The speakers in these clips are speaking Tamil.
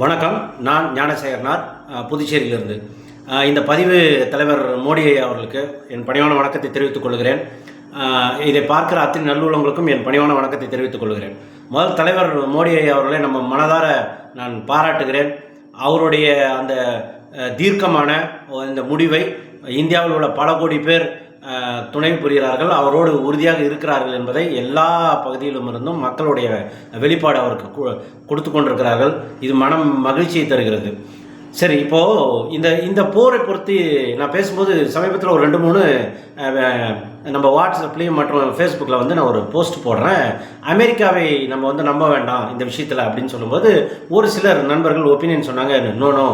வணக்கம். நான் ஞானசேகரனார் புதுச்சேரியிலிருந்து. இந்த பதிவு தலைவர் மோடி அவர்களுக்கு என் பணிவான வணக்கத்தை தெரிவித்துக் கொள்கிறேன். இதை பார்க்கிற அத்தனை நல்லுள்ளவங்களுக்கும் என் பணிவான வணக்கத்தை தெரிவித்துக் கொள்கிறேன். முதல் தலைவர் மோடி அவர்களை நம்ம மனதார நான் பாராட்டுகிறேன். அவருடைய அந்த தீர்க்கமான இந்த முடிவை இந்தியாவில் உள்ள பல கோடி பேர் துணை புரிகிறார்கள் அவரோடு உறுதியாக இருக்கிறார்கள் என்பதை எல்லா பகுதியிலும் இருந்தும் மக்களுடைய வெளிப்பாடு அவருக்கு கொடுத்து கொண்டிருக்கிறார்கள். இது மனம் மகிழ்ச்சியை தருகிறது. சரி இப்போது இந்த இந்த போரை பொறுத்து நான் பேசும்போது சமீபத்தில் ஒரு ரெண்டு மூணு நம்ம வாட்ஸ்அப்லேயும் மற்றும் ஃபேஸ்புக்கில் வந்து நான் ஒரு போஸ்ட் போடுறேன். அமெரிக்காவை நம்ம வந்து நம்ப வேண்டாம் இந்த விஷயத்தில் அப்படின்னு சொல்லும்போது ஒரு சிலர் நண்பர்கள் ஒப்பீனியன் சொன்னாங்க நோ நோ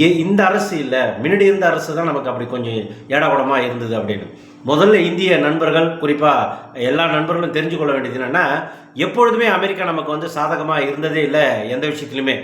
ஏ இந்த அரசு இல்லை. முன்னாடி இருந்த அரசு தான் நமக்கு அப்படி கொஞ்சம் ஏடாகுடமாக இருந்தது அப்படின்னு. முதல்ல இந்திய நண்பர்கள் குறிப்பாக எல்லா நண்பர்களும் தெரிஞ்சு கொள்ள வேண்டியது என்னென்னா எப்பொழுதுமே அமெரிக்கா நமக்கு வந்து சாதகமாக இருந்ததே இல்லை எந்த விஷயத்துலையுமே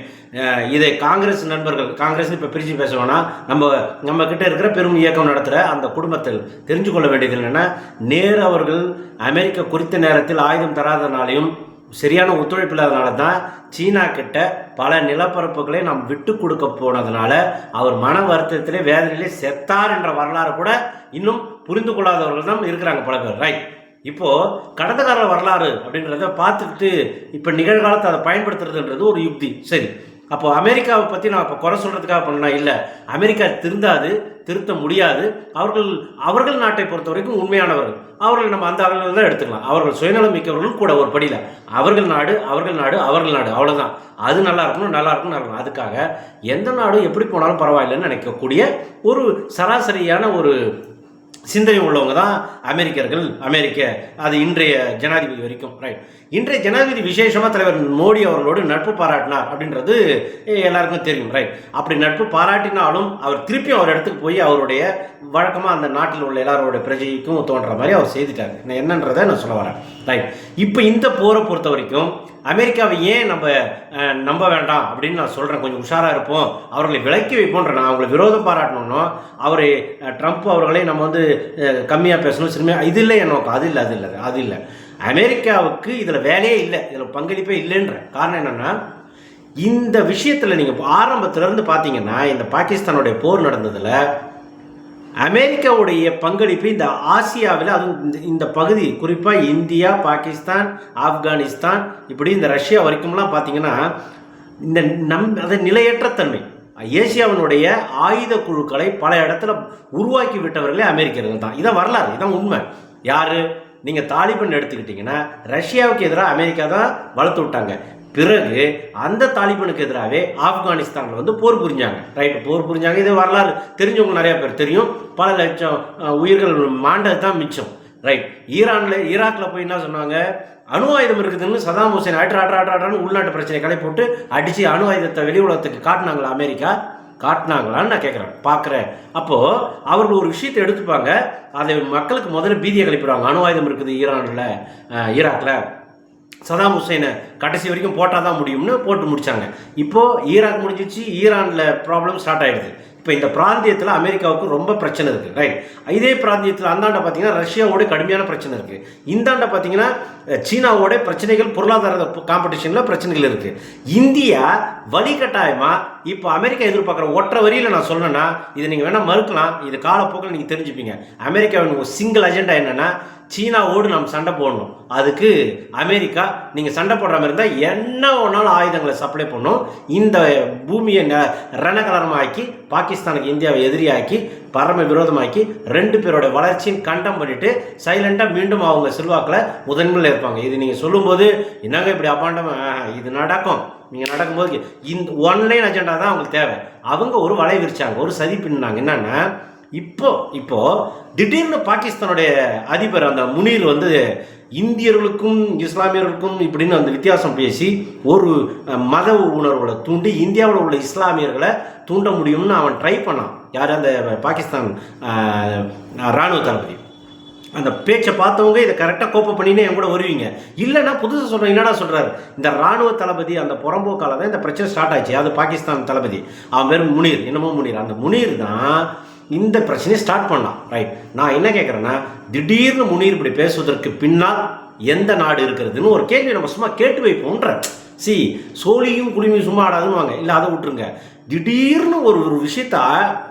இதை காங்கிரஸ் நண்பர்கள் காங்கிரஸ் இப்போ பிரித்து பேசுவோன்னா நம்ம நம்ம கிட்ட இருக்கிற பெரும் இயக்கம் நடத்துகிற அந்த குடும்பத்தில் தெரிஞ்சு கொள்ள வேண்டியது என்னென்னா நேரு அவர்கள் அமெரிக்கா குறித்த நேரத்தில் ஆயுதம் தராதனாலையும் சரியான ஒத்துழைப்பு இல்லாதனால தான் சீனா கிட்ட பல நிலப்பரப்புகளை நாம் விட்டு கொடுக்க போனதுனால அவர் மன வருத்தத்திலே வேதனையிலே செத்தார் என்ற வரலாறு கூட இன்னும் புரிந்து கொள்ளாதவர்கள் தான் இருக்கிறாங்க பல பேர். ரைட் இப்போது கடந்த கால வரலாறு அப்படின்றத பார்த்துக்கிட்டு இப்போ நிகழ்காலத்தை அதை பயன்படுத்துறதுன்றது ஒரு யுக்தி. சரி. அப்போ அமெரிக்காவை பற்றி நான் இப்போ குறை சொல்கிறதுக்காக பண்ணா இல்லை. அமெரிக்கா திருந்தாது திருத்த முடியாது. அவர்கள் அவர்கள் நாட்டை பொறுத்த வரைக்கும் உண்மையானவர்கள். அவர்கள் நம்ம அந்த அளவில் தான் எடுத்துக்கலாம். அவர்கள் சுயநலம் மிக்கவர்களும் கூட ஒரு படியில். அவர்கள் நாடு அவர்கள் நாடு அவர்கள் நாடு. அவ்வளோதான் அது நல்லா இருக்கணும் நல்லா இருக்கணும் நல்லா இருக்கணும். அதுக்காக எந்த நாடும் எப்படி போனாலும் பரவாயில்லைன்னு நினைக்கக்கூடிய ஒரு சராசரியான ஒரு சிந்தனை உள்ளவங்க தான் அமெரிக்கர்கள் அமெரிக்க அது இன்றைய ஜனாதிபதி வரைக்கும் ரைட் இன்றைய ஜனாதிபதி விசேஷமாக தலைவர் மோடி அவர்களோடு நட்பு பாராட்டினார் அப்படின்றது எல்லாருக்கும் தெரியும் ரைட் அப்படி நட்பு பாராட்டினாலும் அவர் திருப்பியும் அவர் இடத்துக்கு போய் அவருடைய வழக்கமாக அந்த நாட்டில் உள்ள எல்லாரோட பிரஜைக்கும் தோன்ற மாதிரி அவர் செய்துட்டார். நான் என்னன்றதை நான் சொல்ல வரேன் ரைட் இப்போ இந்த போரை பொறுத்த வரைக்கும் அமெரிக்காவை ஏன் நம்ம நம்ப வேண்டாம் அப்படின்னு நான் சொல்கிறேன் கொஞ்சம் உஷாராக இருப்போம். அவர்களை விலக்கி வைப்போன்ற நான் அவங்களை விரோதம் பாராட்டணும்னோ அவரை ட்ரம்ப் அவர்களை நம்ம வந்து கம்மியாக பேசணும் சிறுமையாக இது இல்லை என் நோக்கம். அது இல்லை அது இல்லை அது இல்லை. அமெரிக்காவுக்கு இதில் வேலையே இல்லை. இதில் பங்களிப்பே இல்லைன்ற காரணம் என்னென்னா இந்த விஷயத்தில் நீங்கள் ஆரம்பத்திலேருந்து பார்த்தீங்கன்னா இந்த பாகிஸ்தானுடைய போர் நடந்ததில் அமெரிக்காவுடைய பங்களிப்பு இந்த ஆசியாவில் அதுவும் இந்த இந்த பகுதி குறிப்பாக இந்தியா பாகிஸ்தான் ஆப்கானிஸ்தான் இப்படி இந்த ரஷ்யா வரைக்கும்லாம் பார்த்தீங்கன்னா இந்த நம் அது நிலையற்ற தன்மை ஏசியாவினுடைய ஆயுத குழுக்களை பல இடத்துல உருவாக்கி விட்டவர்களே அமெரிக்கர்கள் தான். இதான் வரலாறு இதான் உண்மை. யார்? நீங்கள் தாலிபன் எடுத்துக்கிட்டிங்கன்னா ரஷ்யாவுக்கு எதிராக அமெரிக்கா தான் வளர்த்து விட்டாங்க. பிறகு அந்த தாலிபனுக்கு எதிராகவே ஆப்கானிஸ்தானில் வந்து போர் புரிஞ்சாங்க. ரைட்டு போர் புரிஞ்சாங்க. இது வரலாறு. தெரிஞ்சவங்க நிறைய பேர் தெரியும். பல லட்சம் உயிர்கள் மாண்டது தான் மிச்சம். ரைட் ஈரானில் ஈராக்கில் போய் என்ன சொன்னாங்க? அணு ஆயுதம் இருக்குதுன்னு சதாம் ஹுசேன் ஆட்ரு ஆட்ரு ஆட்ரான்னு உள்நாட்டு பிரச்சனை களை போட்டு அடித்து அணு ஆயுதத்தை வெளி உலகத்துக்கு காட்டினாங்களா அமெரிக்கா? காட்டினாங்களான்னு நான் கேட்குறேன் பார்க்குறேன். அப்போது அவர்கள் ஒரு விஷயத்தை எடுத்துப்பாங்க. அதை மக்களுக்கு முதல்ல பீதியை கழிப்பிடுவாங்க அணு ஆயுதம் இருக்குது ஈரானில் ஈராக்கில் சதாம் ஹுசைனை கடைசி வரைக்கும் போட்டால் தான் முடியும்னு போட்டு முடித்தாங்க இப்போது ஈராக் முடிஞ்சிச்சு ஈரானில் ப்ராப்ளம் ஸ்டார்ட் ஆகிடுது இப்போ இந்த பிராந்தியத்தில் அமெரிக்காவுக்கு ரொம்ப பிரச்சனை இருக்குது ரைட் இதே பிராந்தியத்தில் அந்தாண்ட பார்த்தீங்கன்னா ரஷ்யாவோட கடுமையான பிரச்சனை இருக்குது இந்தாண்ட பார்த்தீங்கன்னா சீனாவோட பிரச்சனைகள் பொருளாதார காம்படிஷனில் பிரச்சனைகள் இருக்குது இந்தியா வழிகட்டாயமாக இப்போ அமெரிக்கா எதிர்பார்க்குற ஒற்றை வரியில் நான் சொன்னேன்னா இதை நீங்கள் வேணால் மறுக்கலாம். இது காலப்போக்கில் நீங்கள் தெரிஞ்சுப்பீங்க. அமெரிக்காவின் ஒரு சிங்கிள் அஜெண்டா என்னென்னா சீனாவோடு நாம் சண்டை போடணும். அதுக்கு அமெரிக்கா நீங்கள் சண்டை போடுற மாதிரி இருந்தால் என்ன ஒன்றாலும் ஆயுதங்களை சப்ளை பண்ணும். இந்த பூமியை ரணகலரமாக்கி பாகிஸ்தானுக்கு இந்தியாவை எதிரியாக்கி பரம விரோதமாக்கி ரெண்டு பேரோட வளர்ச்சியும் கண்டம் பண்ணிட்டு சைலண்டாக மீண்டும் அவங்க செல்வாக்கில் முதன்மையில் இருப்பாங்க. இது நீங்கள் சொல்லும்போது என்னங்க இப்படி அப்பாண்டம் இது நடக்கும். நீங்கள் நடக்கும்போது இந்த ஒன்லைன் அஜெண்டா தான் அவங்களுக்கு தேவை. அவங்க ஒரு வலை விரிச்சாங்க ஒரு சதி பின்னாங்க. என்னென்னா இப்போ இப்போ திடீர்னு பாகிஸ்தானுடைய அதிபர் அந்த முனீர் வந்து இந்தியர்களுக்கும் இஸ்லாமியர்களுக்கும் இப்படின்னு அந்த வித்தியாசம் பேசி ஒரு மத உணர்வுகளை தூண்டி இந்தியாவில் உள்ள இஸ்லாமியர்களை தூண்ட முடியும்னு அவன் ட்ரை பண்ணான். யார்? அந்த பாகிஸ்தான் இராணுவ ராணுவ தளபதி. அந்த பேச்சை பார்த்தவங்க இதை கரெக்டாக கோப்பை பண்ணினே என் கூட வருவீங்க. இல்லைன்னா புதுசாக சொல்கிறேன் என்னடா சொல்கிறாரு இந்த ராணுவ தளபதி அந்த புறம்போக்கால தான் இந்த பிரச்சனை ஸ்டார்ட் ஆச்சு. அது பாகிஸ்தான் தளபதி. அவன் பேர் முனீர் என்னமோ முனீர். அந்த முனீர் தான் இந்த பிரச்சனையை ஸ்டார்ட் பண்ணான் ரைட் நான் என்ன கேட்குறேன்னா திடீர்னு முனீர் இப்படி பேசுவதற்கு பின்னால் எந்த நாடு இருக்கிறதுன்னு ஒரு கேள்வி நம்ம சும்மா கேட்டு வைப்போன்ற சி சோழியும் குடிமையும் சும்மா ஆடாதுன்னு வாங்க இல்லை அதை விட்டுருங்க. திடீர்னு ஒரு ஒரு விஷயத்த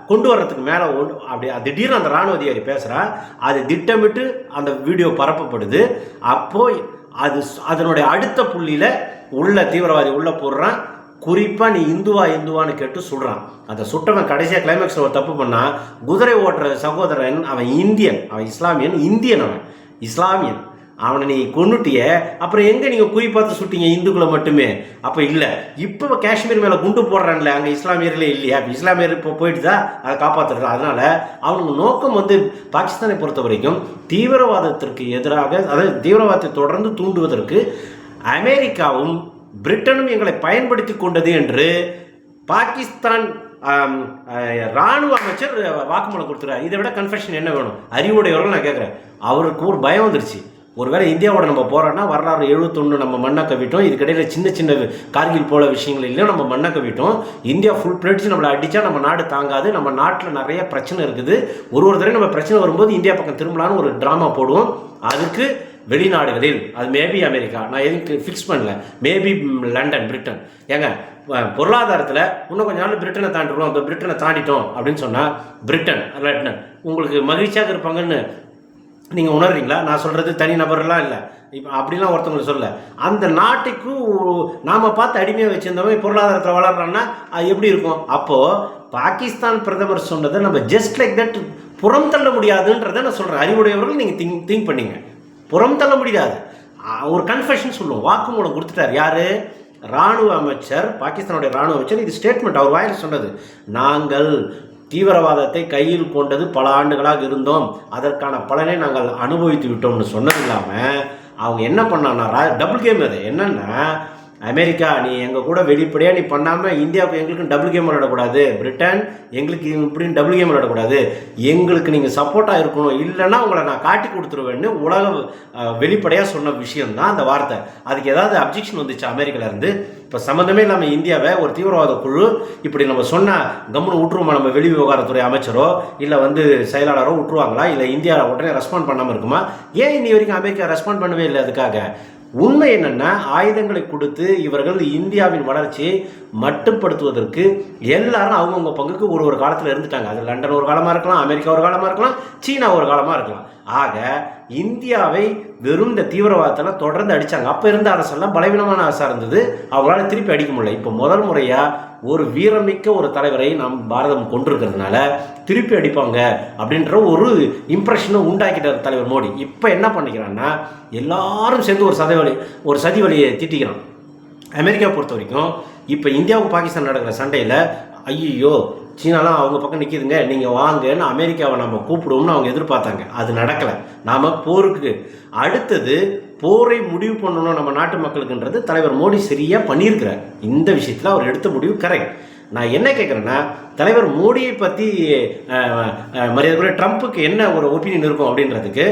கொண்டு வர்றதுக்கு மேலே அப்படி திடீர்னு அந்த ராணுவ அதிகாரி பேசுகிறா அது திட்டமிட்டு அந்த வீடியோ பரப்பப்படுது. அப்போது அது அதனுடைய அடுத்த புள்ளியில் உள்ள தீவிரவாதி உள்ளே போடுறான். குறிப்பாக நீ இந்துவா இந்துவான்னு கேட்டு சுடுறான் அந்த சுட்டவன் கடைசியாக கிளைமேக்ஸில் ஒரு தப்பு பண்ணால் குதிரை ஓட்டுற சகோதரன் அவன் இந்தியன் அவன் இஸ்லாமியன் இந்தியன் அவன். இஸ்லாமியன். அவனை நீ கொண்டுட்டிய அப்புறம் எங்கே நீங்கள் குறி பார்த்து சுட்டிங்க இந்துக்களை மட்டுமே? அப்போ இல்லை. இப்போ காஷ்மீர் மேலே குண்டு போடுறான்ல அங்கே இஸ்லாமியர்களே இல்லையா? இப்போ இஸ்லாமியர் இப்போ போயிட்டுதா? அதை காப்பாற்றுறது அதனால் அவனுக்கு நோக்கம் வந்து பாகிஸ்தானை பொறுத்த வரைக்கும் தீவிரவாதத்திற்கு எதிராக அதாவது தீவிரவாதத்தை தொடர்ந்து தூண்டுவதற்கு அமெரிக்காவும் பிரிட்டனும் எங்களை பயன்படுத்தி கொண்டது என்று பாகிஸ்தான் ராணுவ அமைச்சர் வாக்குமூலம் கொடுத்துறாரு. இதை விட கன்ஃபெஷன் என்ன வேணும்? அறிவுடையவர்கள் நான் கேட்குறேன். அவருக்கு ஒரு பயம் வந்துருச்சு. ஒருவேளை இந்தியாவோட நம்ம போகிறோன்னா வரலாறு எழுபத்தொன்று நம்ம மண்ணை கவிட்டோம். இதுக்கிடையில் சின்ன சின்ன கார்கில் போல விஷயங்கள் இல்லையோ நம்ம மண்ணை கவிட்டோம். இந்தியா ஃபுல் பிளேட்ஸ் நம்மளை அடித்தா நம்ம நாடு தாங்காது. நம்ம நாட்டில் நிறைய பிரச்சனை இருக்குது. ஒரு ஒரு தடவை நம்ம பிரச்சனை வரும்போது இந்தியா பக்கம் திரும்பலான்னு ஒரு ட்ராமா போடுவோம். அதுக்கு வெளிநாடுகளில் அது மேபி அமெரிக்கா நான் எதுக்கு ஃபிக்ஸ் பண்ணல. மேபி லண்டன் பிரிட்டன் ஏங்க பொருளாதாரத்தில் இன்னும் கொஞ்ச நாள் பிரிட்டனை தாண்டிடுவோம் அந்த பிரிட்டனை தாண்டிட்டோம் அப்படின்னு சொன்னால் பிரிட்டன் லண்டன் உங்களுக்கு மகிழ்ச்சியாக இருப்பாங்கன்னு நீங்கள் உணர்றீங்களா? நான் சொல்கிறது தனி நபர்லாம் இல்லை. இப்போ அப்படிலாம் ஒருத்தவங்களுக்கு சொல்ல அந்த நாட்டுக்கும் நாம் பார்த்து அடிமையாக வச்சுருந்தவங்க பொருளாதாரத்தில் வளர்றான்னா அது எப்படி இருக்கும்? அப்போது பாகிஸ்தான் பிரதமர் சொன்னதை நம்ம ஜஸ்ட் லைக் தட் புறம் தள்ள முடியாதுன்றதை நான் சொல்கிறேன் அறிவுடையவர்கள் நீங்கள் திங்க் திங்க் பண்ணிங்க. புறம் தள்ள முடியாது. ஒரு கன்ஃபெஷன் சொல்லுவோம். வாக்குமூலம் கொடுத்துட்டார். யாரு? ராணுவ அமைச்சர் பாகிஸ்தானுடைய ராணுவ அமைச்சர். இது ஸ்டேட்மெண்ட் அவர் வாயில் சொன்னது. நாங்கள் தீவிரவாதத்தை கையில் கொண்டது பல ஆண்டுகளாக இருந்தோம். அதற்கான பலனை நாங்கள் அனுபவித்து விட்டோம்னு சொன்னது இல்லாமல் அவங்க என்ன பண்ணாங்கன்னா டபுள் கேம் அது. என்னென்னா அமெரிக்கா நீ எங்கள் கூட வெளிப்படையாக நீ பண்ணாமல் இந்தியாவுக்கு எங்களுக்கு டபுள் கேம் விளையாடக்கூடாது. பிரிட்டன் எங்களுக்கு இப்படின்னு டபுள் கேம் விளையாடக்கூடாது. எங்களுக்கு நீங்கள் சப்போர்ட்டாக இருக்கணும். இல்லைன்னா உங்களை நான் காட்டி கொடுத்துருவேன்னு உலக வெளிப்படையாக சொன்ன விஷயம்தான் அந்த வார்த்தை. அதுக்கு ஏதாவது அப்ஜெக்ஷன் வந்துச்சு அமெரிக்காவிலேருந்து இப்போ சம்மந்தமே இல்லாமல் இந்தியாவை ஒரு தீவிரவாத குழு இப்படி நம்ம சொன்னால் கம்முன்னு விட்டுருவோமா நம்ம வெளி விவகாரத்துறை அமைச்சரோ? இல்லை வந்து செயலாளரோ விட்டுருவாங்களா? இல்லை இந்தியாவில் உடனே ரெஸ்பாண்ட் பண்ணாமல் இருக்குமா? ஏன் இன்னி வரைக்கும் அமெரிக்கா ரெஸ்பாண்ட் பண்ணவே இல்லை அதுக்காக? உண்மை என்னென்னா ஆயுதங்களை கொடுத்து இவர்கள் இந்தியாவின் வளர்ச்சியை மட்டுப்படுத்துவதற்கு எல்லாரும் அவங்கவுங்க பங்குக்கு ஒரு ஒரு காலத்தில் இருந்துட்டாங்க. அது லண்டன் ஒரு காலமாக இருக்கலாம் அமெரிக்கா ஒரு காலமாக இருக்கலாம் சீனா ஒரு காலமாக இருக்கலாம். ஆக இந்தியாவை வெறும் இந்த தீவிரவாதத்தில் தொடர்ந்து அடித்தாங்க அப்போ இருந்த அரசெல்லாம் பலவீனமான அரசாக இருந்தது. அவங்களால திருப்பி அடிக்க முடியல. இப்போ முதல் முறையாக ஒரு வீரமிக்க ஒரு தலைவரை நாம் பாரதம் கொண்டிருக்கிறதுனால திருப்பி அடிப்பாங்க அப்படின்ற ஒரு இம்ப்ரெஷனை உண்டாக்கிட்டார் தலைவர் மோடி. இப்போ என்ன பண்ணிக்கிறான்னா எல்லாரும் சேர்ந்து ஒரு சதவழி ஒரு சதி வழியை திட்டிக்கிறான். அமெரிக்கா பொறுத்த வரைக்கும் இப்போ இந்தியாவுக்கு பாகிஸ்தான் நடக்கிற சண்டையில் ஐயோ சீனாலாம் அவங்க பக்கம் நிற்கிதுங்க நீங்கள் வாங்கன்னு அமெரிக்காவை நம்ம கூப்பிடுவோம்னு அவங்க எதிர்பார்த்தாங்க. அது நடக்கலை. நாம் போருக்கு. அடுத்தது போரை முடிவு பண்ணணும் நம்ம நாட்டு மக்களுக்குன்றது தலைவர் மோடி சரியாக பண்ணியிருக்கிறார். இந்த விஷயத்தில் அவர் எடுத்த முடிவு கரெக்ட். நான் என்ன கேட்குறேன்னா தலைவர் மோடியை பற்றி மரியாதை ட்ரம்ப்புக்கு என்ன ஒரு ஒப்பீனியன் இருக்கும் அப்படின்றதுக்கு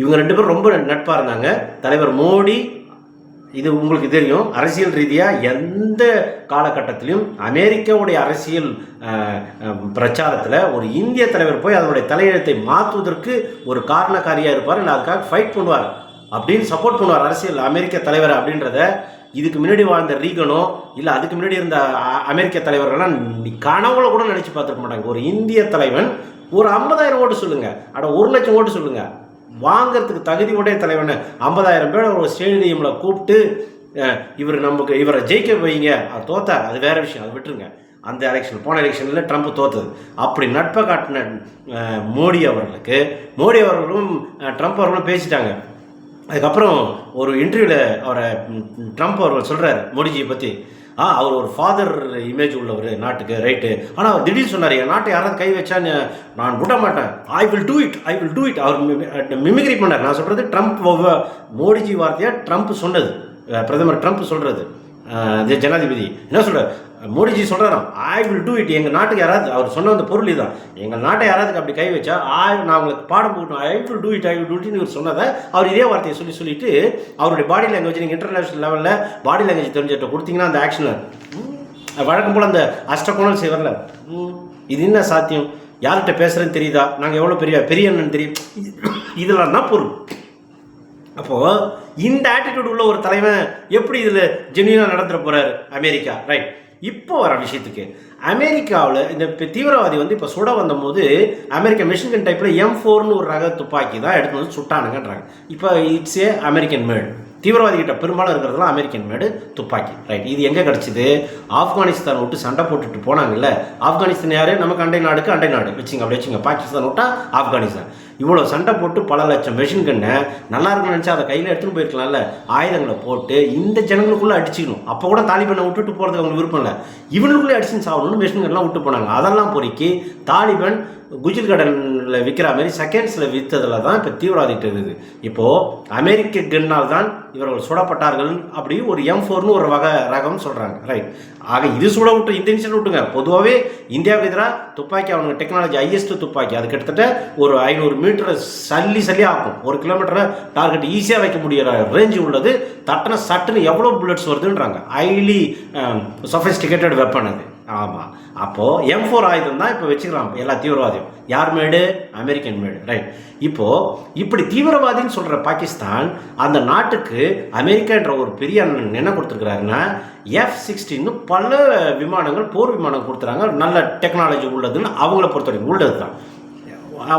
இவங்க ரெண்டு பேரும் ரொம்ப நட்பாக இருந்தாங்க. தலைவர் மோடி இது உங்களுக்கு தெரியும் அரசியல் ரீதியாக எந்த காலகட்டத்திலையும் அமெரிக்காவுடைய அரசியல் பிரச்சாரத்தில் ஒரு இந்திய தலைவர் போய் அதனுடைய தலையெழுத்தை மாற்றுவதற்கு ஒரு காரணக்காரியாக இருப்பார் இல்லை அதுக்காக ஃபைட் பண்ணுவார். அப்படின்னு சப்போர்ட் பண்ணுவார் அரசியல் அமெரிக்க தலைவர் அப்படின்றத. இதுக்கு முன்னாடி வாழ்ந்த ரீகனோ இல்லை அதுக்கு முன்னாடி இருந்த அமெரிக்க தலைவர்கள்லாம் நீ கனவுல கூட நினச்சி பார்த்துருக்க மாட்டாங்க. ஒரு இந்திய தலைவன் ஒரு ஐம்பதாயிரம் ஓட்டு சொல்லுங்க. அட ஒரு லட்சம் ஓட்டு சொல்லுங்க. வாங்கறதுக்கு தகுதி உடைய தலைவன் ஐம்பதாயிரம் பேர் ஒரு ஸ்டேடியமில் கூப்பிட்டு இவர் நமக்கு இவரை ஜெயிக்க வைங்க. அவர் தோத்தார் அது வேற விஷயம். அது விட்டுருங்க. அந்த எலெக்ஷன் போன எலெக்ஷனில் ட்ரம்ப் தோத்தது. அப்படி நட்பை காட்டின மோடி அவர்களுக்கு மோடி அவர்களும் ட்ரம்ப் அவர்களும் பேசிட்டாங்க. அதுக்கப்புறம் ஒரு இன்டர்வியூவில் அவரை ட்ரம்ப் அவர் சொல்கிறார் மோடிஜியை பற்றி ஆ அவர் ஒரு ஃபாதர் இமேஜ் உள்ளவர் நாட்டுக்கு ரைட்டு ஆனால் அவர் திடீர்னு சொன்னார் என் நாட்டை யாராவது கை வச்சான்னு நான் விட மாட்டேன். I will do it I will do it our mimicry பண்ணார். நான் சொல்கிறது ட்ரம்ப் ஒவ்வொ- மோடிஜி வார்த்தையாக ட்ரம்ப் சொன்னது. பிரதமர் ட்ரம்ப் சொல்கிறது ஜனாதிபதி. என்ன சொல்கிறார் மோடிஜி சொல்கிறாராம் ஐ வில் டூ இட் எங்கள் நாட்டுக்கு யாராவது அவர் சொன்ன அந்த பொருள் இதுதான். எங்கள் நாட்டை யாராவது அப்படி கை வச்சா ஆ நான் உங்களுக்கு பாடம் போட்டோம் I will do it I will do இட்னு இவர் சொன்னதை அவர் இதே வார்த்தையை சொல்லி சொல்லிட்டு அவருடைய பாடி லாங்குவேஜ் நீங்கள் இன்டர்நேஷனல் லெவலில் பாடி லாங்குவேஜ் தெரிஞ்சுட்டு கொடுத்தீங்கன்னா அந்த ஆக்ஷனில் வழக்கம் போல் அந்த அஷ்டகோணல் செய்வரில் இது என்ன சாத்தியம்? யார்கிட்ட பேசுகிறேன்னு தெரியுதா? நாங்கள் எவ்வளோ பெரிய பெரிய அண்ணன் தெரியும். இது- இதெல்லாம் தான் பொருள். அப்போது இந்த ஆட்டிடியூட் உள்ள ஒரு தலைவன் எப்படி இதில் ஜென்யூனாக நடந்துட போறாரு? அமெரிக்கா ரைட் இப்போ வர விஷயத்துக்கு அமெரிக்காவில் இந்த இப்போ தீவிரவாதி வந்து இப்போ சுட வந்தபோது அமெரிக்க மிஷின்கன் டைப்பில் எம் ஃபோர்னு ஒரு ரக துப்பாக்கி தான் எடுத்து வந்து சுட்டானுங்கன்றாங்க. இப்போ இட்ஸ் ஏ அமெரிக்கன் மேடு தீவிரவாதி கிட்ட பெரும்பாலும் இருக்கிறதுலாம் அமெரிக்கன் மேடு துப்பாக்கி. ரைட் இது எங்கே கிடச்சிது? ஆப்கானிஸ்தான் விட்டு சண்டை போட்டுட்டு போனாங்கல்ல. ஆப்கானிஸ்தான் யார்? நமக்கு அண்டை நாடுக்கு அண்டை நாடு. வச்சுங்க அப்படி வச்சுங்க. பாகிஸ்தான் விட்டா ஆப்கானிஸ்தான். இவ்வளோ சண்டை போட்டு பல லட்சம் மெஷின் கண்ணை நல்லா இருக்கும்னு நினச்சா அதை கையில் எடுத்துன்னு போயிருக்கலாம்ல. ஆயுதங்களை போட்டு இந்த ஜனங்களுக்குள்ளே அடிச்சுக்கணும். அப்போ கூட தாலிபனை விட்டுட்டு போகிறதுக்கு அவங்களுக்கு விருப்பம் இல்லை. இவனுக்குள்ளே அடிச்சுன்னு சாப்பிடணும் மெஷின் மிஷின்கள்லாம் விட்டு போனாங்க. அதெல்லாம் பொறுக்கி தாலிபன் குஜில் கடனில் விற்கிற மாதிரி செகண்ட்ஸில் விற்றதில் தான் இப்போ தீவிரவாதிட்டு இருக்குது. இப்போது அமெரிக்க கன்னால் தான் இவர்கள் சுடப்பட்டார்கள் அப்படி ஒரு எம் ஃபோர்னு ஒரு வகை ரகம் சொல்கிறாங்க ரைட் ஆக இது சுட விட்டு இந்த இன்சிடென்ட் விட்டுங்க. பொதுவாகவே இந்தியாவுக்கு எதிராக துப்பாக்கி அவனுக்கு டெக்னாலஜி ஹையஸ்ட் துப்பாக்கி. அது கிட்டத்தட்ட ஒரு ஐநூறு மீட்டரை சல்லி சல்லி ஆக்கும். ஒரு கிலோமீட்டரை டார்கெட் ஈஸியாக வைக்க முடியிற ரேஞ்சு உள்ளது. தட்டின சட்டுன்னு எவ்வளோ புல்லட்ஸ் வருதுன்றாங்க. ஹைலி சொஃபிஸ்டிகேட்டட் வெப்பன் அது. ஆமாம் அப்போது எம் ஃபோர் ஆயுதம் தான் இப்போ வச்சுக்கலாம் எல்லா தீவிரவாதியும். யார் மேடு? அமெரிக்கன் மேடு. ரைட் இப்போது இப்படி தீவிரவாதின்னு சொல்கிற பாகிஸ்தான் அந்த நாட்டுக்கு அமெரிக்கான்ற ஒரு பெரிய அண்ணன் என்ன கொடுத்துருக்குறாருன்னா எஃப் சிக்ஸ்டின்னு பல விமானங்கள் போர் விமானம் கொடுத்துறாங்க. நல்ல டெக்னாலஜி உள்ளதுன்னு அவங்கள பொறுத்த வரைக்கும் உள்ளது தான்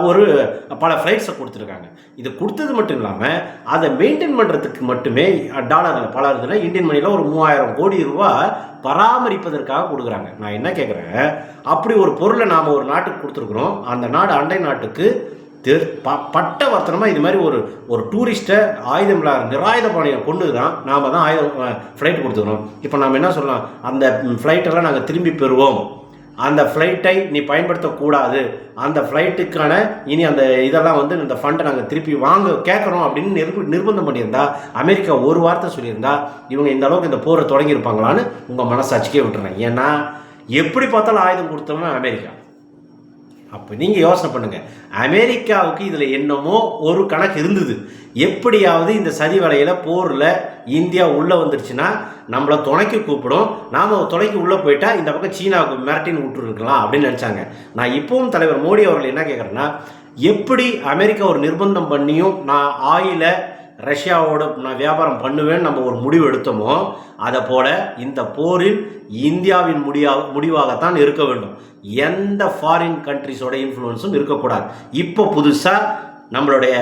ஒரு பல ஃப்ளைட்ஸை கொடுத்துருக்காங்க. இது கொடுத்தது மட்டும் இல்லாமல் அதை மெயின்டைன் பண்ணுறதுக்கு மட்டுமே டாலரில் பல இதில் இந்தியன் மணியில் ஒரு மூவாயிரம் கோடி ரூபா பராமரிப்பதற்காக கொடுக்குறாங்க. நான் என்ன கேட்குறேன் அப்படி ஒரு பொருளை நாம் ஒரு நாட்டுக்கு கொடுத்துருக்குறோம். அந்த நாடு அண்டை நாட்டுக்கு தெர் ப பட்ட வர்த்தனமாக இது மாதிரி ஒரு ஒரு டூரிஸ்ட்டை ஆயுதம் இல்லாத நிராயுத பாணியை கொண்டு தான் நாம் தான் ஆயுதம் ஃப்ளைட் கொடுத்துக்கிறோம் இப்போ நாம் என்ன சொல்லலாம்? அந்த ஃப்ளைட்டெல்லாம் நாங்கள் திரும்பி பெறுவோம். அந்த ஃப்ளைட்டை நீ பயன்படுத்தக்கூடாது. அந்த ஃப்ளைட்டுக்கான இனி அந்த இதெல்லாம் வந்து இந்த ஃபண்டை நாங்கள் திருப்பி வாங்க கேட்குறோம் அப்படின்னு நிர்ப நிர்பந்தம் பண்ணியிருந்தா அமெரிக்கா ஒரு வார்த்தை சொல்லியிருந்தா இவங்க இந்த அளவுக்கு இந்த போரை தொடங்கியிருப்பாங்களான்னு உங்கள் மனசாட்சிக்கே விட்டுறேன். ஏன்னா எப்படி பார்த்தாலும் ஆயுதம் கொடுத்தவன் அமெரிக்கா. அப்போ நீங்கள் யோசனை பண்ணுங்கள் அமெரிக்காவுக்கு இதில் என்னமோ ஒரு கணக்கு இருந்தது. எப்படியாவது இந்த சதி வலையில் போரில் இந்தியா உள்ளே வந்துருச்சுன்னா நம்மளை துணைக்கு கூப்பிடும். நாம் துணைக்கு உள்ளே போயிட்டா இந்த பக்கம் சீனாவுக்கு மிரட்டின்னு விட்டுருக்கலாம் அப்படின்னு நினச்சாங்க. நான் இப்போவும் தலைவர் மோடி அவர்கள் என்ன கேட்குறேன்னா எப்படி அமெரிக்கா ஒரு நிர்பந்தம் பண்ணியும் நான் ஆயிலை ரஷ்யாவோட நான் வியாபாரம் பண்ணுவேன்னு நம்ம ஒரு முடிவு எடுத்தோமோ அதை போல இந்த போரில் இந்தியாவின் முடியா முடிவாகத்தான் இருக்க வேண்டும். எந்த ஃபாரின் கண்ட்ரிஸோட இன்ஃப்ளூயன்ஸும் இருக்கக்கூடாது. இப்போ புதுசாக நம்மளுடைய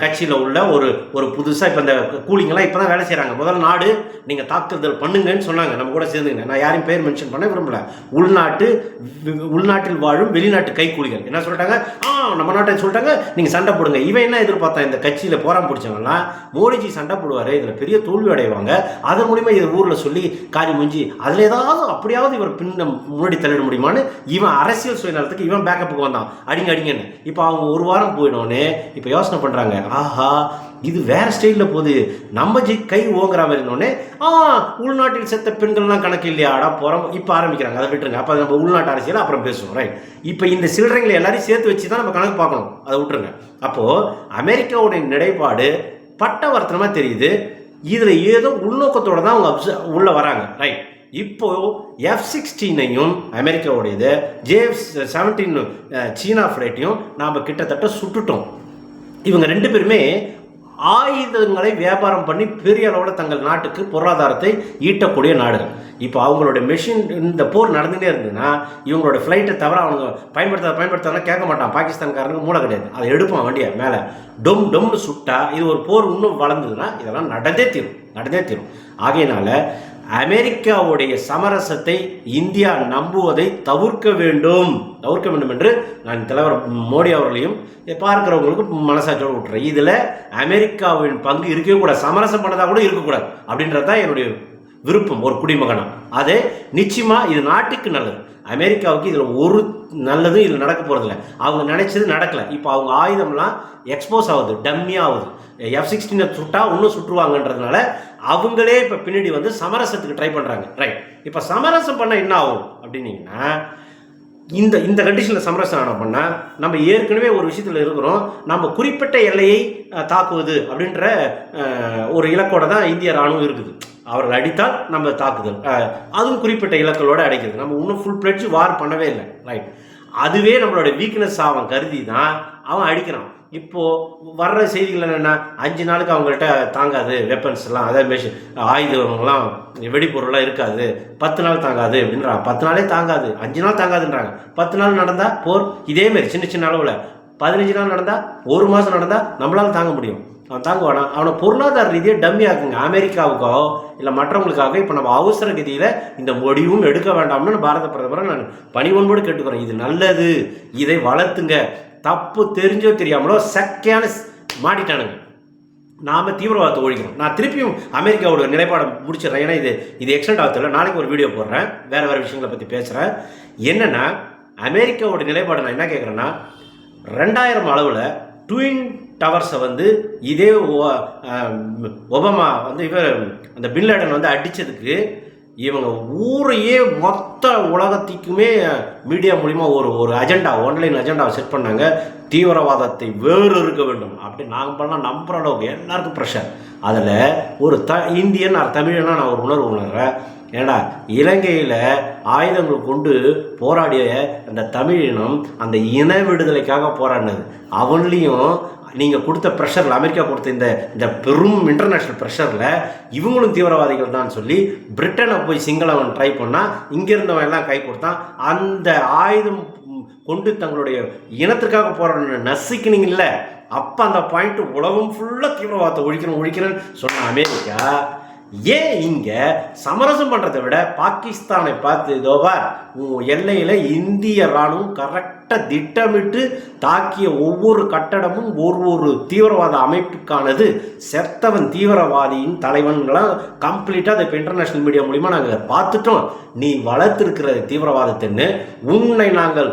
கட்சியில் உள்ள ஒரு ஒரு புதுசாக இப்போ இந்த கூலிங்கெல்லாம் இப்போ தான் வேலை செய்கிறாங்க முதல் நாடு நீங்கள் தாக்குதல் பண்ணுங்கன்னு சொன்னாங்க. நம்ம கூட சேர்ந்துங்க நான் யாரையும் பேர் மென்ஷன் பண்ண விரும்பல. உள்நாட்டு உள்நாட்டில் வாழும் வெளிநாட்டு கைக்கூலிகள் என்ன சொல்லிட்டாங்க? ஆ நம்ம நாட்டை சொல்லிட்டாங்க. நீங்கள் சண்டை போடுங்க. இவன் என்ன எதிர்பார்த்தான்? இந்த கட்சியில் போராம் பிடிச்சவங்கன்னா மோடிஜி சண்டை போடுவார். இதில் பெரிய தோல்வி அடைவாங்க. அதன் மூலிமா இது ஊரில் சொல்லி காரி முஞ்சி அதில் ஏதாவது அப்படியாவது இவர் பின் முன்னாடி தள்ளிட முடியுமான்னு இவன் அரசியல் சுயநலத்துக்கு இவன் பேக்கப்புக்கு வந்தான். அடிங்க அடிங்கன்னு. இப்போ அவங்க ஒரு வாரம் போயிடணுன்னே இப்போ யோசனை பண்ணுறாங்க ஆஹா இது வேறு ஸ்டைலில் போகுது. நம்ம ஜி கை ஓங்குற மாதிரி இருந்தோடனே ஆ உள்நாட்டில் செத்த பெண்கள்லாம் கணக்கு இல்லையாடா போகிறோம் இப்போ ஆரம்பிக்கிறாங்க. அதை விட்டுருங்க. அப்போ நம்ம உள்நாட்டு அரசியல் அப்புறம் பேசுவோம் ரைட் இப்போ இந்த சில்லறைங்களை எல்லாரையும் சேர்த்து வச்சு தான் நம்ம கணக்கு பார்க்கணும். அதை விட்டுருங்க. அப்போது அமெரிக்காவுடைய நிலைப்பாடு பட்டவர்த்தனமாக தெரியுது. இதில் ஏதோ உள்நோக்கத்தோடு தான் அவங்க அப்ச உள்ளே வராங்க ரைட் இப்போ எஃப் சிக்ஸ்டீனையும் அமெரிக்காவுடையது ஜேஎஃப் செவன்டீன் சீனா ஃப்ளைட்டையும் நாம் கிட்டத்தட்ட சுட்டுட்டோம். இவங்க ரெண்டு பேருமே ஆயுதங்களை வியாபாரம் பண்ணி பெரிய அளவில் தங்கள் நாட்டுக்கு பொருளாதாரத்தை ஈட்டக்கூடிய நாடுகள். இப்போ அவங்களோட மெஷின் இந்த போர் நடந்துகிட்டே இருந்ததுன்னா இவங்களோட ஃப்ளைட்டை தவிர அவங்க பயன்படுத்த பயன்படுத்தாலும் கேட்க மாட்டான். பாகிஸ்தான்காரனுக்கு மூளை கிடையாது. அதை எடுப்பான் வண்டியை மேலே. டொம் டொம்னு சுட்டா இது ஒரு போர் இன்னும் வளர்ந்ததுன்னா இதெல்லாம் நடந்தே தீரும். நடந்தே தீரும். ஆகையினால அமெரிக்காவுடைய சமரசத்தை இந்தியா நம்புவதை தவிர்க்க வேண்டும். தவிர்க்க வேண்டும் என்று நான் தலைவர் மோடி அவர்களையும் பார்க்குறவங்களுக்கு மனசாட்சியோடு விட்டுறேன் இதில் அமெரிக்காவின் பங்கு இருக்கவே கூடாது சமரசம் பண்ணதாக கூட இருக்கக்கூடாது அப்படின்றது தான் என்னுடைய விருப்பம் ஒரு குடிமகனம் அது நிச்சயமாக இது நாட்டுக்கு நல்லது. அமெரிக்காவுக்கு இதில் ஒரு நல்லதும் இதில் நடக்க போகிறதில்ல அவங்க நினச்சது நடக்கலை. இப்போ அவங்க ஆயுதம்லாம் எக்ஸ்போஸ் ஆகுது டம்மியாக ஆகுது. எஃப் சிக்ஸ்டீனை சுட்டால் இன்னும் சுற்றுவாங்கன்றதுனால அவங்களே இப்போ பின்னாடி வந்து சமரசத்துக்கு ட்ரை பண்ணுறாங்க ரைட் இப்போ சமரசம் பண்ண என்ன ஆகும் அப்படின்னீங்கன்னா இந்த இந்த கண்டிஷனில் சமரசம் ஆன பண்ணால் நம்ம ஏற்கனவே ஒரு விஷயத்தில் இருக்கிறோம் நம்ம குறிப்பிட்ட எல்லையை தாக்குவது அப்படின்ற ஒரு இலக்கோட தான் இந்திய ராணுவம் இருக்குது. அவர்கள் அடித்தால் நம்ம தாக்குதல் அதுவும் குறிப்பிட்ட இலக்களோடு அடைக்கிறது. நம்ம இன்னும் ஃபுல் பிளட்ஜ் வார் பண்ணவே இல்லை ரைட் அதுவே நம்மளோட வீக்னஸ் அவன் கருதி தான் அவன் அடிக்கிறான். இப்போது வர்ற செய்திகள் என்னென்னா அஞ்சு நாளுக்கு அவங்கள்ட்ட தாங்காது வெப்பன்ஸ் எல்லாம். அதே மிஷின் ஆயுதங்கள்லாம் வெடிப்பொருள்லாம் இருக்காது. பத்து நாள் தாங்காது அப்படின்றாங்க. பத்து நாளே தாங்காது. அஞ்சு நாள் தாங்காதுன்றாங்க. பத்து நாள் நடந்தால் போர். இதேமாரி சின்ன சின்ன அளவில். பதினஞ்சு நாள் நடந்தால் ஒரு மாதம் நடந்தால் நம்மளால் தாங்க முடியும். அவன் தாங்க வேணாம் அவனை பொருளாதார ரீதியாக டம்மி ஆக்குங்க. அமெரிக்காவுக்கோ இல்லை மற்றவங்களுக்காக இப்போ நம்ம அவசர கதியில் இந்த முடிவும் எடுக்க வேண்டாம்னு பாரத பிரதமரை நான் பணிவன்போடு கேட்டுக்கிறேன். இது நல்லது. இதை வளர்த்துங்க. தப்பு தெரிஞ்சோ தெரியாமலோ சக்கையான மாட்டிட்டானுங்க. நாம தீவிரவாதத்தை ஒழிக்கணும். நான் திருப்பியும் அமெரிக்காவோட நிலைப்பாடை முடிச்சிடுறேன். ஏன்னா இது இது எக்ஸ்டெண்ட் ஆகத்தில் நாளைக்கு ஒரு வீடியோ போடுறேன். வேறு வேறு விஷயங்களை பற்றி பேசுகிறேன் என்னென்னா அமெரிக்காவோட நிலைப்பாடு நான் என்ன கேட்குறேன்னா ரெண்டாயிரம் அளவில் ட்வின் டவர்ஸை வந்து இதே ஒ- ஒபாமா வந்து இவர் அந்த பின்லேடன் வந்து அடித்ததுக்கு இவங்க ஊரையே மொத்த உலகத்துக்குமே மீடியா மூலிமா ஒரு ஒரு அஜெண்டா ஆன்லைன் அஜெண்டாவை செட் பண்ணாங்க. தீவிரவாதத்தை வேறு இருக்க வேண்டும். அப்படி நாங்கள் பண்ணலாம் நம்புகிற அளவுக்கு எல்லாருக்கும் ப்ரெஷர் அதில் ஒரு த இந்தியன் நான் தமிழனா நான் ஒரு உணர்வு உணர்கிறேன் ஏன்னா இலங்கையில் ஆயுதங்கள் கொண்டு போராடிய அந்த தமிழினம் அந்த இன விடுதலைக்காக போராடினது. அவன்லேயும் நீங்கள் கொடுத்த ப்ரெஷரில் அமெரிக்கா கொடுத்த இந்த இந்த பெரும் இன்டர்நேஷ்னல் ப்ரெஷரில் இவங்களும் தீவிரவாதிகள் தான் சொல்லி பிரிட்டனை போய் சிங்களவன் ட்ரை பண்ணால் இங்கே இருந்தவன் எல்லாம் கை கொடுத்தான். அந்த ஆயுதம் கொண்டு தங்களுடைய இனத்துக்காக போராடின நசுக்கினீங்கல்ல அப்போ அந்த பாயிண்ட் உலகம் ஃபுல்லாக தீவிரவாதத்தை ஒழிக்கணும் ஒழிக்கணும்னு சொன்ன அமெரிக்கா ஏன் இங்கே சமரசம் பண்ணுறதை விட பாகிஸ்தானை பார்த்து இதோவார் உன் எல்லையில் இந்திய ராணுவம் கரெக்டாக திட்டமிட்டு தாக்கிய ஒவ்வொரு கட்டடமும் ஒரு ஒரு தீவிரவாத அமைப்புக்கானது. செத்தவன் தீவிரவாதியின் தலைவன்களாம் கம்ப்ளீட்டாக அதை இப்போ இன்டர்நேஷ்னல் மீடியா மூலிமா நாங்கள் பார்த்துட்டோம். நீ வளர்த்துருக்கிற தீவிரவாதத்தின்னு உன்னை நாங்கள்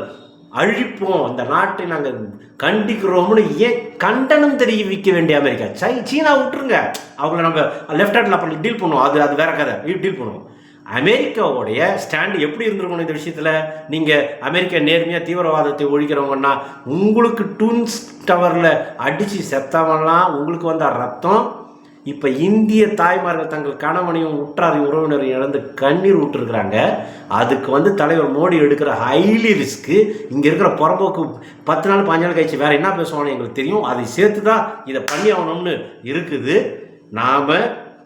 அழிப்போம். அந்த நாட்டை நாங்கள் கண்டிக்கிறோம்னு ஏன் கண்டனம் தெரிவிக்க வேண்டிய அமெரிக்கா? சை சீனா விட்டுருங்க. அவங்கள நம்ம லெஃப்ட் ஹேண்டில் அப்படி டீல் பண்ணுவோம். அது அது வேற கதை. டீல் பண்ணுவோம். அமெரிக்காவுடைய ஸ்டாண்டு எப்படி இருந்திருக்கணும் இந்த விஷயத்தில்? நீங்கள் அமெரிக்கா நேர்மையாக தீவிரவாதத்தை ஒழிக்கிறவங்கன்னா உங்களுக்கு டூன்ஸ் டவரில் அடித்து செத்தவன்லாம் உங்களுக்கு வந்த ரத்தம் இப்போ இந்திய தாய்மார்கள் தங்கள் கணவனையும் உற்றாரையும் உறவினரையும் இழந்து கண்ணீர் விட்டுருக்குறாங்க அதுக்கு வந்து தலைவர் மோடி எடுக்கிற ஹைலி ரிஸ்க்கு இங்கே இருக்கிற புறம்போக்கு பத்து நாள் பாஞ்சு நாள் கழிச்சு வேறு என்ன பேசுவானு எங்களுக்கு தெரியும். அதை சேர்த்து தான் இதை பண்ணி ஆகணும்னு இருக்குது. நாம்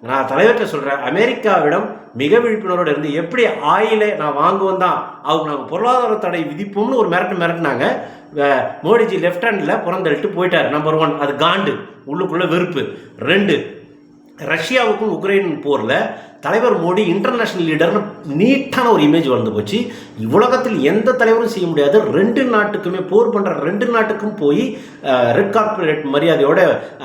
நான் தலைவர்கிட்ட சொல்கிறேன் அமெரிக்காவிடம் மிக விழிப்புணர்வோடு இருந்து எப்படி ஆயிலை நான் வாங்குவோம் தான் அவங்க நாங்கள் பொருளாதார தடை விதிப்போம்னு ஒரு மிரட்டு மிரட்டினாங்க. மோடிஜி லெஃப்ட் ஹேண்டில் புறந்தள்ளிட்டு போயிட்டார் நம்பர் ஒன் அது காண்டு உள்ளுக்குள்ளே வெறுப்பு. ரெண்டு ரஷ்யாவுக்கும் உக்ரைன் போரில் தலைவர் மோடி இன்டர்நேஷ்னல் லீடர்னு நீட்டான ஒரு இமேஜ் வளர்ந்து போச்சு. உலகத்தில் எந்த தலைவரும் செய்ய முடியாது. ரெண்டு நாட்டுக்குமே போர் பண்ணுற ரெண்டு நாட்டுக்கும் போய் ரெட் கார்பரேட் மரியாதையோட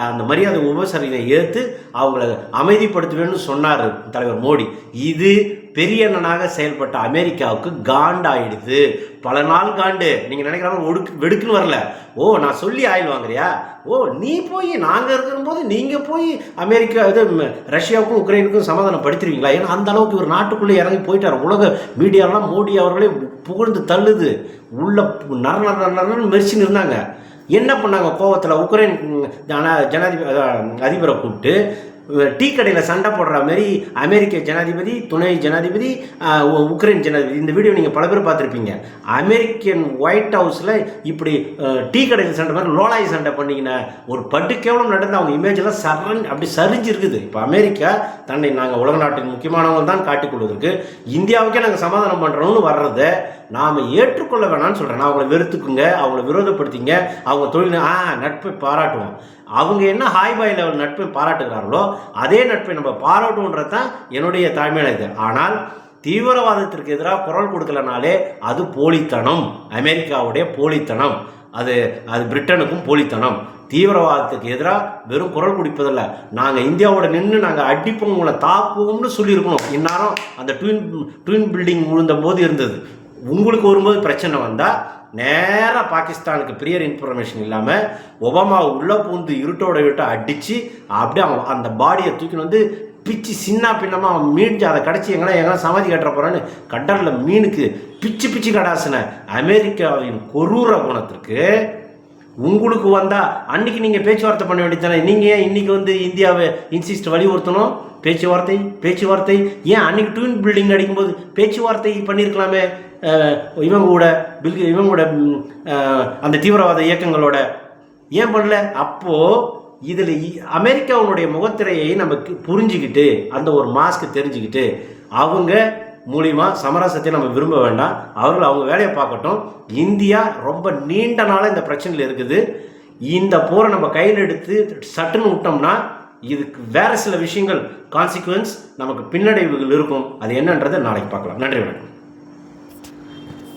அந்த மரியாதை உபசரியை ஏற்று அவங்கள அமைதிப்படுத்துவேன்னு சொன்னார் தலைவர் மோடி. இது பெரிய அண்ணனாக செயல்பட்ட அமெரிக்காவுக்கு காண்டாயிடுது. பல நாள் காண்டு. நீங்கள் நினைக்கிற மாதிரி ஒடுக்கு வெடுக்குன்னு வரல. ஓ நான் சொல்லி ஆயில் வாங்குறியா? ஓ நீ போய் நாங்கள் இருக்கிறபோது நீங்கள் போய் அமெரிக்கா இது ரஷ்யாவுக்கும் உக்ரைனுக்கும் சமாதானம் படுத்துருவீங்களா ஏன்னா அந்த அளவுக்கு இவர் நாட்டுக்குள்ளே இறங்கி போயிட்டார். உலக மீடியாலாம் மோடி அவர்களே புகழ்ந்து தள்ளுது. உள்ள நர நர நரன்னு மெரிச்சின்னு இருந்தாங்க. என்ன பண்ணாங்க கோவத்தில்? உக்ரைன் ஜனா ஜனாதிபதி அதிபரை கூப்பிட்டு டீ கடையில் சண்டை போடுற மாதிரி அமெரிக்க ஜனாதிபதி துணை ஜனாதிபதி உக்ரைன் ஜனாதிபதி. இந்த வீடியோ நீங்கள் பல பேர் பார்த்துருப்பீங்க. அமெரிக்கன் ஒயிட் ஹவுஸில் இப்படி டீ கடையில் சண்டை மாதிரி லோலாய் சண்டை பண்ணிங்கன்னா ஒரு பட்டு கேவலம் நடந்து அவங்க இமேஜெல்லாம் சரண் அப்படி சரிஞ்சு இருக்குது இப்போ அமெரிக்கா தன்னை நாங்கள் உலக நாட்டின் முக்கியமானவங்க தான் காட்டிக் கொள்வதற்கு இந்தியாவுக்கே நாங்கள் சமாதானம் பண்ணுறோம்னு வர்றதை நாம் ஏற்றுக்கொள்ள வேணாம்னு சொல்கிறேன் நான் அவங்கள வெறுத்துக்குங்க அவங்கள விரோதப்படுத்திங்க அவங்க தொழில் ஆ நட்பை பாராட்டுவோம். அவங்க என்ன ஹாய் பாய் லெவல் நட்பை பாராட்டுகிறார்களோ அதே நட்பை நம்ம பாராட்டுவோன்றது தான் என்னுடைய தாய்மையான இது. ஆனால் தீவிரவாதத்திற்கு எதிராக குரல் கொடுக்கலனாலே அது போலித்தனம். அமெரிக்காவுடைய போலித்தனம். அது அது பிரிட்டனுக்கும் போலித்தனம். தீவிரவாதத்துக்கு எதிராக வெறும் குரல் குடிப்பதில்ல. நாங்கள் இந்தியாவோட நின்று நாங்கள் அடிப்போம் உங்களை தாக்குவோம்னு சொல்லியிருக்கணும். இந்நேரம் அந்த ட்வின் ட்வின் பில்டிங் விழுந்த போது இருந்தது. உங்களுக்கு வரும்போது பிரச்சனை வந்தால் நேராக பாகிஸ்தானுக்கு பிரியர் இன்ஃபர்மேஷன் இல்லாமல் ஒபாமா உள்ளே பூந்து இருட்டோட இருட்டை அடித்து அப்படியே அவன் அந்த பாடியை தூக்கின்னு வந்து பிச்சு சின்ன பின்னமாக அவன் மீன்ச்சு அதை கிடச்சி எங்கன்னா எங்கன்னா சமாதி கட்டுற போகிறான்னு கடலில் மீனுக்கு பிச்சு பிச்சு கடாசின அமெரிக்காவின் கொரூர குணத்திற்கு உங்களுக்கு வந்தா அன்னைக்கு நீங்க பேச்சுவார்த்தை பண்ண வேண்டியதானே நீங்க ஏன் இன்னைக்கு வந்து இந்தியாவை இன்சிஸ்ட் வலியுறுத்தணும்? பேச்சுவார்த்தை பேச்சுவார்த்தை. ஏன் அன்னைக்கு ட்வின் பில்டிங் அடிக்கும்போது பேச்சுவார்த்தை பண்ணியிருக்கலாமே? இவங்க கூட பில் இவங்க கூட அந்த தீவிரவாத இயக்கங்களோட. ஏன் பண்ணல? அப்போது இதில் அமெரிக்காவுடைய முகத்திரையை நமக்கு புரிஞ்சுக்கிட்டு அந்த ஒரு மாஸ்க் தெரிஞ்சுக்கிட்டு அவங்க மூலிமா சமரசத்தை நம்ம விரும்ப வேண்டாம். அவர்கள் அவங்க வேலையை பார்க்கட்டும். இந்தியா ரொம்ப நீண்ட நாளாக இந்த பிரச்சனையில் இருக்குது. இந்த போரை நம்ம கையில் எடுத்து சட்டுன்னு விட்டோம்னா இதுக்கு வேறு சில விஷயங்கள் கான்சிக்வன்ஸ் நமக்கு பின்னடைவுகள் இருக்கும். அது என்னன்றதை நாளைக்கு பார்க்கலாம். நன்றி வணக்கம்.